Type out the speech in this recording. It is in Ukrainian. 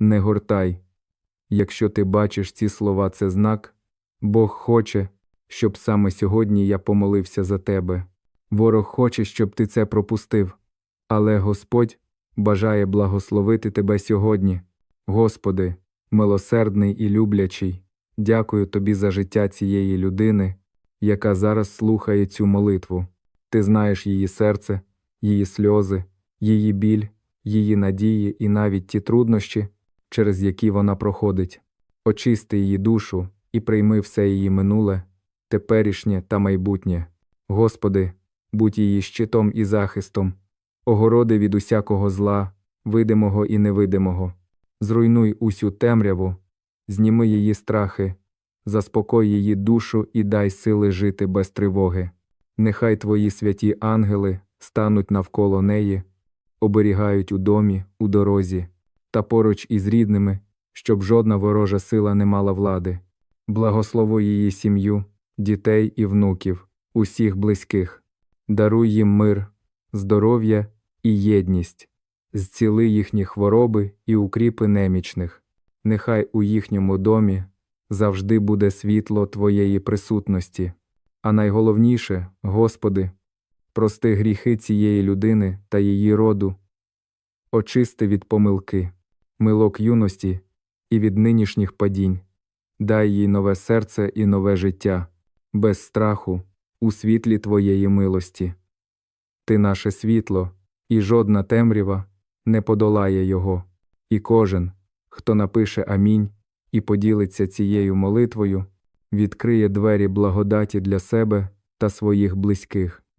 не гортай. Якщо ти бачиш ці слова, це знак, Бог хоче, щоб саме сьогодні я помолився за тебе. Ворог хоче, щоб ти це пропустив. Але Господь бажає благословити тебе сьогодні. Господи, милосердний і люблячий, дякую тобі за життя цієї людини, яка зараз слухає цю молитву. Ти знаєш її серце, її сльози, її біль, її надії і навіть ті труднощі, через які вона проходить. Очисти її душу і прийми все її минуле, теперішнє та майбутнє. Господи, будь її щитом і захистом, огороди від усякого зла, видимого і невидимого. Зруйнуй усю темряву, зніми її страхи, заспокой її душу і дай сили жити без тривоги. Нехай твої святі ангели стануть навколо неї, оберігають у домі, у дорозі та поруч із рідними, щоб жодна ворожа сила не мала влади. Благослови її сім'ю, дітей і внуків, усіх близьких. Даруй їм мир, здоров'я і єдність, зціли їхні хвороби і укріпи немічних. Нехай у їхньому домі завжди буде світло Твоєї присутності. А найголовніше, Господи, прости гріхи цієї людини та її роду, очисти від помилки, милок юності і від нинішніх падінь, дай їй нове серце і нове життя, без страху, у світлі Твоєї милості. Ти наше світло, і жодна темрява не подолає його, і кожен, хто напише Амінь і поділиться цією молитвою, відкриє двері благодаті для себе та своїх близьких.